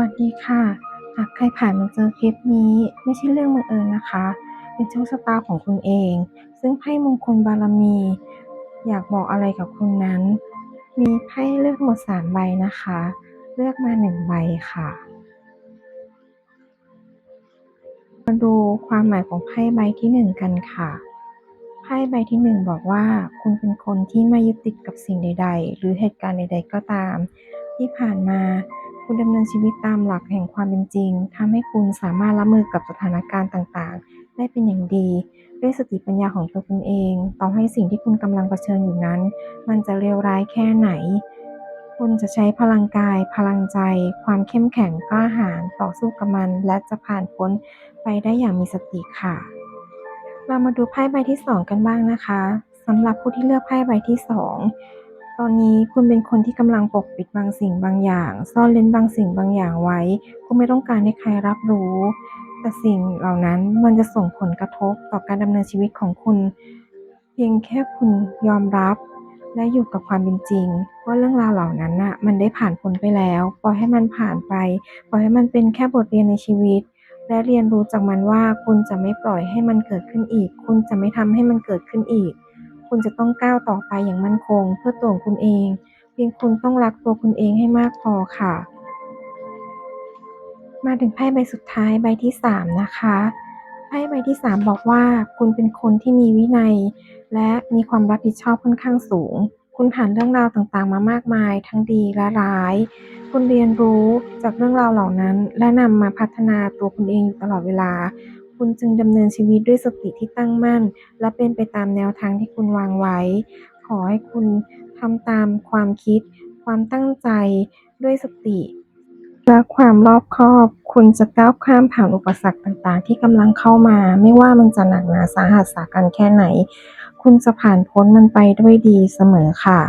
วัสดีค่ะ หากใครผ่านมาเจอคลิปนี้ ไม่ใช่เรื่องบังเอิญนะคะ เป็นโชคชะตาของคุณเอง ซึ่งไพ่มงคลบารมี อยากบอกอะไรกับคุณนั้น มีไพ่เลือกหมด3ใบนะคะ เลือกมา1ใบค่ะ มาดูความหมายของไพ่ใบที่1กันค่ะ ไพ่ใบที่1บอกว่า คุณเป็นคนที่ไม่ยึดติดกับสิ่งใด ๆ หรือเหตุการณ์ใด ๆ ก็ตาม ที่ผ่านมา คุณดำเนินชีวิตตามหลักแห่งความเป็นจริงทำให้คุณสามารถรับมือกับสถานการณ์ต่างๆ ได้เป็นอย่างดี ด้วยสติปัญญาของตัวคุณเอง ต่อให้สิ่งที่คุณกำลังเผชิญอยู่นั้น มันจะเลวร้ายแค่ไหน คุณจะใช้พลังกาย พลังใจ ความเข้มแข็งกล้าหาญต่อสู้กับมัน และจะผ่านพ้นไปได้อย่างมีสติค่ะ เรามาดูไพ่ใบที่ 2 กันบ้างนะคะสำหรับผู้ที่เลือกไพ่ใบที่ 2 ตอนนี้คุณเป็นคนที่กำลังปกปิดบางสิ่งบางอย่าง ซ่อนเร้นบางสิ่งบางอย่างไว้ คุณไม่ต้องการให้ใครรับรู้ แต่สิ่งเหล่านั้นมันจะส่งผลกระทบต่อการดำเนินชีวิตของคุณ เพียงแค่คุณยอมรับและอยู่กับความเป็นจริงว่าเรื่องราวเหล่านั้นน่ะมันได้ผ่านพ้นไปแล้วปล่อยให้มันผ่านไปปล่อยให้มันเป็นแค่บทเรียนในชีวิต และเรียนรู้จากมันว่าคุณจะไม่ปล่อยให้มันเกิดขึ้นอีก คุณจะไม่ทำให้มันเกิดขึ้นอีก คุณจะต้องก้าวต่อไปอย่างมั่นคง เพื่อตัวคุณเอง เพียงคุณต้องรักตัวคุณเองให้มากพอค่ะ มาถึงไพ่ใบสุดท้ายใบที่ 3 นะคะไพ่ใบที่ 3 บอกว่า คุณเป็นคนที่มีวินัย และมีความรับผิดชอบค่อนข้างสูง คุณผ่านเรื่องราวต่างๆ มามากมาย ทั้งดีและร้าย คุณเรียนรู้จากเรื่องราวเหล่านั้น และนำมาพัฒนาตัวคุณเองอยู่ตลอดเวลา คุณจึงดำเนินชีวิตด้วยสติที่ตั้งมั่น และเป็นไปตามแนวทางที่คุณวางไว้ ขอให้คุณทำตามความคิด ความตั้งใจด้วยสติ และความรอบคอบ คุณจะก้าวข้ามผ่านอุปสรรคต่างๆ ที่กำลังเข้ามา ไม่ว่ามันจะหนักหนาสาหัสสากันแค่ไหน คุณจะผ่านพ้นมันไปด้วยดีเสมอค่ะ